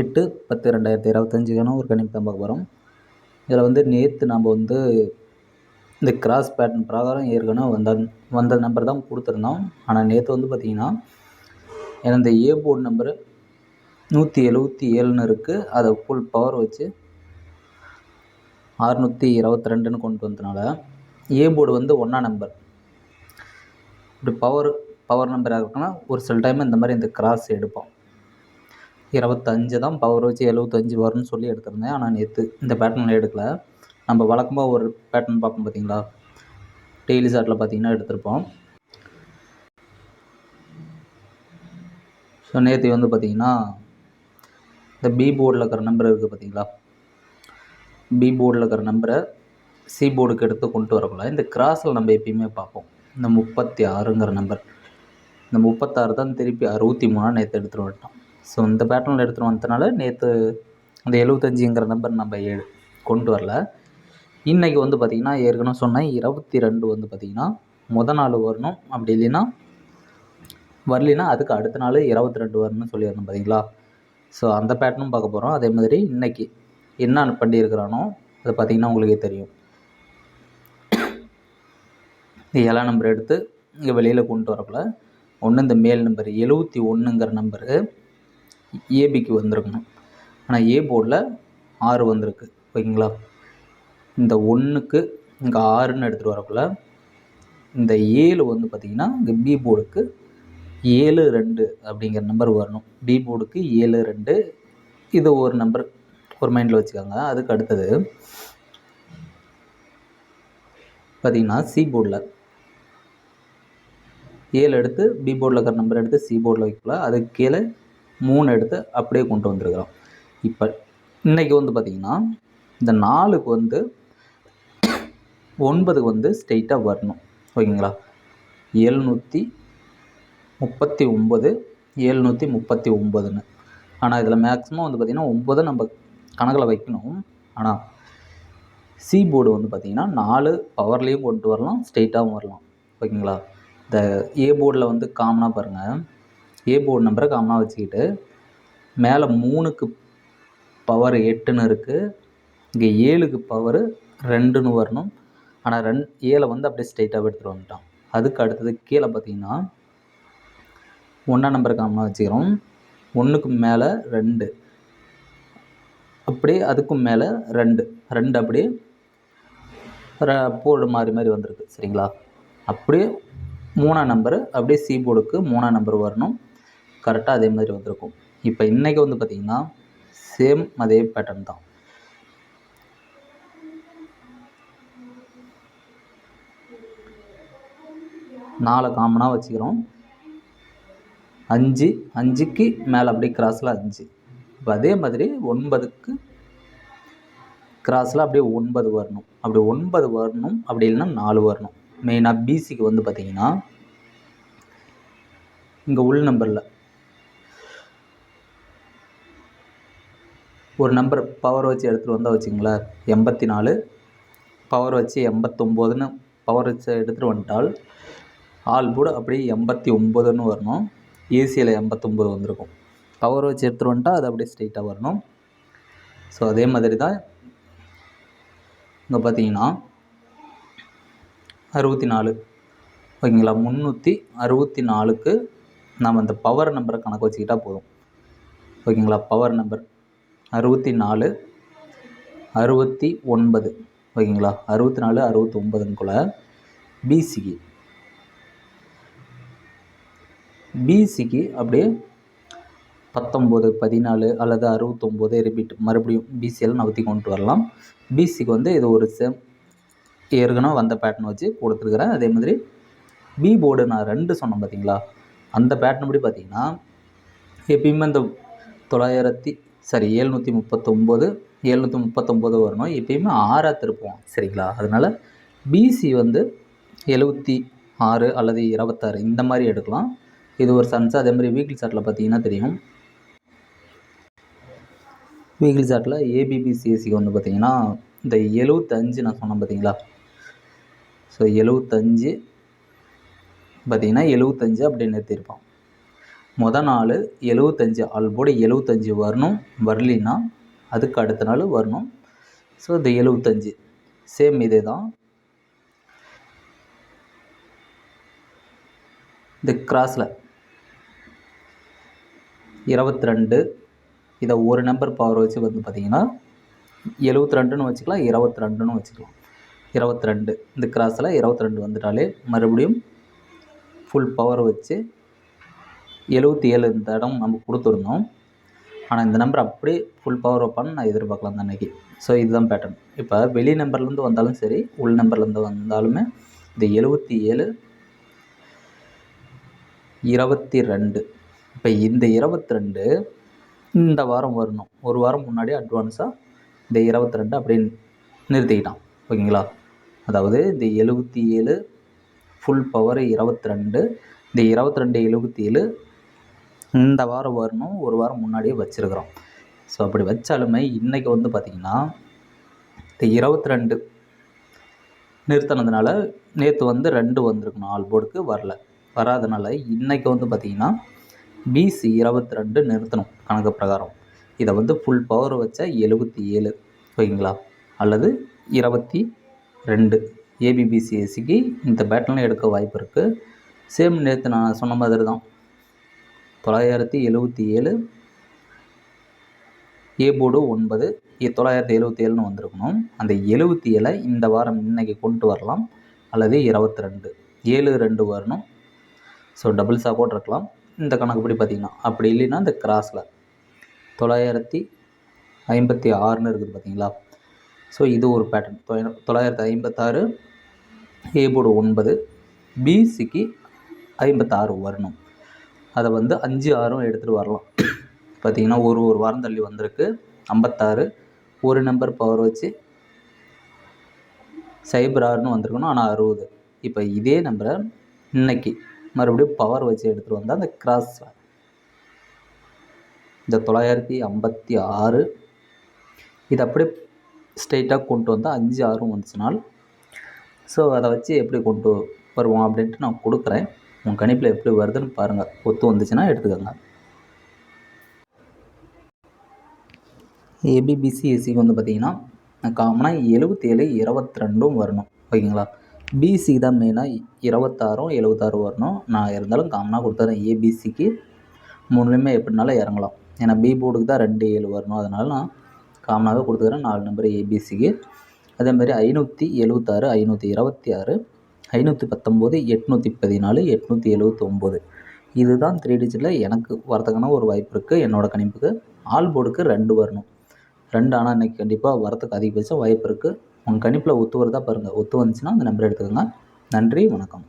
எட்டு பத்து ரெண்டாயிரத்தி இருபத்தஞ்சுக்கான ஒரு கணிப்பு தான் பார்க்க போகிறோம் இதில் வந்து நேற்று நம்ம வந்து இந்த கிராஸ் பேட்டர்ன் பிரகாரம் ஏற்கனவே வந்த வந்த நம்பர் தான் கொடுத்துருந்தோம். ஆனால் நேற்று வந்து பார்த்திங்கன்னா இந்த ஏ போர்டு நம்பரு நூற்றி எழுபத்தி ஏழுன்னு இருக்குது அதை ஃபுல் பவர் வச்சு அறுநூற்றி இருபத்தி ரெண்டுன்னு கொண்டு வந்ததுனால ஏ போர்டு வந்து ஒன்றா நம்பர் இப்படி பவர் பவர் நம்பராக இருக்குன்னா ஒரு சில டைம் இந்த மாதிரி இந்த கிராஸ் எடுப்போம். இருபத்தஞ்சு தான் பவர் வச்சு எழுபத்தஞ்சி வரும்னு சொல்லி எடுத்திருந்தேன். ஆனால் நேற்று இந்த பேட்டர்னில் எடுக்கல. நம்ம வழக்கமாக ஒரு பேட்டர்ன் பார்ப்போம் பார்த்தீங்களா டெய்லி சார்ட்டில் பார்த்தீங்கன்னா எடுத்திருப்போம். ஸோ நேற்று வந்து பார்த்தீங்கன்னா இந்த பி போர்டில் இருக்கிற நம்பர் இருக்குது பார்த்தீங்களா பி போர்டில் இருக்கிற நம்பரை சி போர்டுக்கு எடுத்து கொண்டு வரக்குள்ள இந்த கிராஸில் நம்ம எப்பயுமே பார்ப்போம். இந்த முப்பத்தி ஆறுங்கிற நம்பர் இந்த முப்பத்தாறு தான் திருப்பி அறுபத்தி மூணாக நேற்று எடுத்துகிட்டு வந்துட்டோம். ஸோ இந்த பேட்டர்னில் எடுத்துகிட்டு வந்ததுனால நேற்று அந்த எழுபத்தஞ்சிங்கிற நம்பர் நம்ம எ கொண்டு வரல. இன்றைக்கி வந்து பார்த்திங்கன்னா ஏற்கனவே சொன்னேன் இருபத்தி ரெண்டு வந்து பார்த்திங்கன்னா முத நாள் வரணும். அப்படி இல்லைன்னா வரலினா அதுக்கு அடுத்த நாள் இருபத்தி ரெண்டு வரணும்னு சொல்லியிருந்தோம் பார்த்தீங்களா ஸோ அந்த பேட்டர்னும் பார்க்க போகிறோம் அதே மாதிரி இன்றைக்கி என்ன பண்ணியிருக்கிறானோ அது பார்த்திங்கன்னா உங்களுக்கே தெரியும். ஏழாம் நம்பர் எடுத்து இங்கே வெளியில் கொண்டு வரக்குள்ள ஒன்று இந்த மேல் நம்பர் எழுபத்தி ஒன்றுங்கிற நம்பரு ஏபிக்கு வந்திருக்கணும். ஆனால் ஏ போர்டில் ஆறு வந்திருக்கு ஓகேங்களா? இந்த ஒன்றுக்கு இங்கே ஆறுன்னு எடுத்துகிட்டு வரக்குள்ள இந்த ஏழு வந்து பார்த்திங்கன்னா இங்கே பி போர்டுக்கு ஏழு ரெண்டு அப்படிங்கிற நம்பர் வரணும். பி போர்டுக்கு ஏழு ரெண்டு இது ஒரு நம்பர் ஒரு மைண்டில் வச்சுக்கோங்க. அதுக்கு அடுத்தது பார்த்திங்கன்னா சி போர்டில் ஏழு எடுத்து பி போர்டில் இருக்கிற நம்பர் எடுத்து சி போர்டில் வைக்கல அதுக்கு கீழே மூணு எடுத்து அப்படியே கொண்டு வந்திருக்கிறோம். இப்போ இன்றைக்கி வந்து பார்த்திங்கன்னா இந்த நாலுக்கு வந்து ஒன்பதுக்கு வந்து ஸ்ட்ரெயிட்டாக வரணும். ஓகேங்களா? எழுநூற்றி முப்பத்தி ஒம்பது எழுநூற்றி முப்பத்தி ஒம்பதுன்னு ஆனால் இதில் மேக்ஸிமம் வந்து பார்த்திங்கன்னா ஒம்பது நம்ம கணக்கில் வைக்கணும். ஆனால் சி போர்டு வந்து பார்த்திங்கன்னா நாலு பவர்லேயும் கொண்டு வரலாம் ஸ்ட்ரெயிட்டாகவும் வரலாம். ஓகேங்களா? இந்த ஏ போர்டில் வந்து காமனாக பாருங்கள் ஏ போர்டு நம்பரை காமனாக வச்சுக்கிட்டு மேலே மூணுக்கு பவர் எட்டுன்னு இருக்குது இங்கே ஏழுக்கு பவர் ரெண்டுன்னு வரணும். ஆனால் ரெண் ஏழை வந்து அப்படியே ஸ்ட்ரைட்டாக எடுத்துகிட்டு வந்துட்டான் அதுக்கு அடுத்தது கீழே பார்த்தீங்கன்னா ஒன்றாம் நம்பர் காமனாக வச்சுக்கிறோம். ஒன்றுக்கு மேலே ரெண்டு. அப்படியே அதுக்கும் மேலே ரெண்டு. ரெண்டு அப்படியே போர்டு மாறி மாதிரி வந்திருக்கு. சரிங்களா? அப்படியே மூணாம் நம்பரு அப்படியே சி போர்டுக்கு மூணாம் நம்பர் வரணும். கரெக்டாக அதே மாதிரி வந்திருக்கும். இப்போ இன்றைக்கி வந்து பார்த்திங்கன்னா சேம் அதே பேட்டர்ன் தான். நாலு காமனாக வச்சுக்கிறோம். அஞ்சு அஞ்சுக்கு மேலே அப்படியே கிராஸில் அஞ்சு. இப்போ அதே மாதிரி ஒன்பதுக்கு கிராஸில் அப்படியே ஒன்பது வரணும். அப்படி ஒன்பது வரணும். அப்படி இல்லைன்னா நாலு வரணும். மெயினாக பிசிக்கு வந்து பார்த்திங்கன்னா இங்கே உள் நம்பரில் ஒரு நம்பர் பவர் வச்சு எடுத்துகிட்டு வந்தால் வச்சுங்களேன் எண்பத்தி நாலு பவர் வச்சு எண்பத்தொம்போதுன்னு பவர் வச்சு எடுத்துகிட்டு வந்துட்டால் ஆள் கூட அப்படியே எண்பத்தி ஒம்பதுன்னு வரணும் ஏசியில் எண்பத்தொம்போது வந்திருக்கும். பவர் வச்சு எடுத்துகிட்டு வந்துட்டால் அது அப்படியே ஸ்ட்ரெயிட்டாக வரணும். ஸோ அதே மாதிரி தான் இங்கே பார்த்தீங்கன்னா அறுபத்தி நாலு ஓகேங்களா? முந்நூற்றி அறுபத்தி நாலுக்கு நம்ம அந்த பவர் நம்பரை கணக்கு வச்சுக்கிட்டால் போதும். ஓகேங்களா? பவர் நம்பர் அறுபத்தி நாலு அறுபத்தி ஒன்பது. ஓகேங்களா? அறுபத்தி நாலு அறுபத்தி ஒன்பதுக்குள்ள பிசிக்கு பிசிக்கு அப்படியே பத்தொம்போது பதினாலு அல்லது அறுபத்தொம்போது ரிப்பீட் மறுபடியும் பிசியில் நகர்த்தி கொண்டு வரலாம். பிசிக்கு வந்து இது ஒரு சேம் ஏற்கனவே வந்த பேட்டர்ன் வச்சு கொடுத்துருக்குறேன். அதே மாதிரி பி போர்டு நான் ரெண்டு சொன்னேன் பார்த்தீங்களா அந்த பேட்டர்ன் படி பார்த்தீங்கன்னா எப்பயுமே இந்த தொள்ளாயிரத்தி சாரி ஏழ்நூற்றி முப்பத்தொம்போது ஏழ்நூற்றி முப்பத்தொம்போது வரணும். எப்பயுமே ஆறாக திருப்போம் சரிங்களா? அதனால் பிசி வந்து எழுபத்தி ஆறு அல்லது இருபத்தாறு இந்த மாதிரி எடுக்கலாம். இது ஒரு சன்ஸ் அதே மாதிரி வீக்லி சார்ட்டில் பார்த்தீங்கன்னா தெரியும். வீக்லி சார்ட்டில் ஏபிபிசிஎஸ்சிக்கு வந்து பார்த்திங்கன்னா இந்த எழுவத்தஞ்சு நான் சொன்னேன் பார்த்தீங்களா? ஸோ எழுவத்தஞ்சு பார்த்திங்கன்னா எழுவத்தஞ்சு அப்படின்னு நிறுத்தியிருப்பான் மொதல் நாள் எழுவத்தஞ்சி ஆல்போர்டு எழுவத்தஞ்சி வரணும் வரலின்னா அதுக்கு அடுத்த நாள் வரணும். ஸோ இந்த எழுவத்தஞ்சி சேம் இதே தான் இந்த கிராஸில் இருபத்தி ரெண்டு இதை ஒரு நம்பர் பவர் வச்சு வந்து பார்த்திங்கன்னா எழுவத்தி ரெண்டுன்னு வச்சுக்கலாம் இருபத்தி ரெண்டுன்னு வச்சுக்கலாம். இருபத்தி ரெண்டு இந்த கிராஸில் இருபத்தி ரெண்டு வந்துட்டாலே மறுபடியும் ஃபுல் பவர் வச்சு எழுபத்தி ஏழு இந்த இடம் நம்ம கொடுத்துருந்தோம். ஆனால் இந்த நம்பர் அப்படியே ஃபுல் பவர் வைப்பான்னு நான் எதிர்பார்க்கலாம் தான் அன்றைக்கி ஸோ இதுதான் பேட்டர்ன் இப்போ வெளி நம்பர்லேருந்து வந்தாலும் சரி உள் நம்பர்லேருந்து வந்தாலுமே இந்த எழுபத்தி ஏழு இருபத்தி ரெண்டு. இப்போ இந்த இருபத்தி ரெண்டு இந்த வாரம் வரணும். ஒரு வாரம் முன்னாடி அட்வான்ஸாக இந்த இருபத்தி ரெண்டு அப்படியே நிறுத்திக்கிட்டான். ஓகேங்களா? அதாவது இந்த எழுபத்தி ஏழு ஃபுல் பவர் இருபத்தி ரெண்டு இந்த இருபத்தி ரெண்டு எழுபத்தி ஏழு இந்த வாரம் வரணும் ஒரு வாரம் முன்னாடியே வச்சுருக்குறோம். ஸோ அப்படி வச்சாலுமே இன்றைக்கி வந்து பார்த்திங்கன்னா இந்த இருபத்தி ரெண்டு நிறுத்தினதுனால நேற்று வந்து ரெண்டு வந்திருக்கணும் ஆல் போர்டுக்கு வரல. வராதனால இன்றைக்கி வந்து பார்த்திங்கன்னா பிசி இருபத்தி ரெண்டு நிறுத்தணும் கணக்கு பிரகாரம். இதை வந்து ஃபுல் பவர் வச்சா எழுபத்தி ஏழு ஓகேங்களா? அல்லது இருபத்தி ரெண்டு ஏபிபிசிஎஸ்சிக்கு இந்த பேட்டர்லாம் எடுக்க வாய்ப்பு இருக்குது சேம் நேற்று நான் சொன்ன மாதிரி தான் தொள்ளாயிரத்தி எழுபத்தி ஏழு ஏ போர்டு ஒன்பது. தொள்ளாயிரத்தி எழுபத்தி ஏழுன்னு வந்திருக்கணும். அந்த எழுபத்தி ஏழை இந்த வாரம் இன்றைக்கி கொண்டு வரலாம். அல்லது இருபத்தி ரெண்டு. ஏழு ரெண்டு வரணும். ஸோ டபுள் சப்போர்ட் இருக்கலாம் இந்த கணக்குப்படி பார்த்திங்கன்னா அப்படி இல்லைன்னா இந்த கிராஸில் தொள்ளாயிரத்தி ஐம்பத்தி ஆறுன்னு இருக்குது பார்த்தீங்களா? ஸோ இது ஒரு பேட்டர்ன் தொள்ளாயிரத்தி ஐம்பத்தாறு. ஏ போர்டு ஒன்பது. பிசிக்கு ஐம்பத்தாறு வரணும். அதை வந்து அஞ்சு ஆறும் எடுத்துகிட்டு வரலாம். பார்த்திங்கன்னா ஒரு ஒரு வாரம் தள்ளி வந்திருக்கு. ஐம்பத்தாறு ஒரு நம்பர் பவர் வச்சு சைபர் ஆறுன்னு வந்திருக்கணும். ஆனால் அறுபது. இப்போ இதே நம்பரை இன்னைக்கு மறுபடியும் பவர் வச்சு எடுத்துகிட்டு வந்தால் அந்த கிராஸ் இந்த தொள்ளாயிரத்தி ஐம்பத்தி ஆறு இது அப்படியே ஸ்ட்ரெயிட்டாக கொண்டு வந்தால் அஞ்சு ஆறும் வந்துச்சுனால் ஸோ அதை வச்சு எப்படி கொண்டு வருவோம் அப்படின்ட்டு நான் கொடுக்குறேன். உங்கள் கணிப்பில் எப்படி வருதுன்னு பாருங்கள் ஒத்து வந்துச்சுன்னா எடுத்துக்கோங்க. ஏபிபிசி வந்து பார்த்திங்கன்னா காமனாக எழுபத்தேழு இருபத்தி ரெண்டும் வரணும். ஓகேங்களா? பிசி தான் மெயினாக இருபத்தாறும் எழுபத்தாறு வரணும். நான் இருந்தாலும் காமனாக கொடுத்துறேன். ஏபிசிக்கு மூணுலேயுமே எப்படினாலும் இறங்கலாம். ஏன்னா பி போர்டுக்கு தான் ரெண்டு ஏழு வரணும். அதனால் நான் காமனாகவே கொடுத்துக்கிறேன். நாலு நம்பர் ஏபிசிக்கு அதேமாதிரி ஐநூற்றி எழுபத்தாறு ஐநூற்றி இருபத்தி ஆறு ஐநூற்றி பத்தொம்போது எட்நூற்றி பதினாலு எட்நூற்றி எழுபத்தொம்போது இதுதான் த்ரீ டிஜிட்டில் எனக்கு வரதுக்கான ஒரு வாய்ப்பு இருக்குது என்னோடய கணிப்புக்கு ஆல் போர்டுக்கு ரெண்டு வரணும். ரெண்டு ஆனால் இன்றைக்கி கண்டிப்பாக வரத்துக்கு அதிகபட்சம் வாய்ப்பு இருக்குது உங்கள் கணிப்பில் ஒத்து வருதா பாருங்கள் ஒத்து வந்துச்சுன்னா அந்த நம்பர் எடுத்துக்கோங்க. நன்றி வணக்கம்.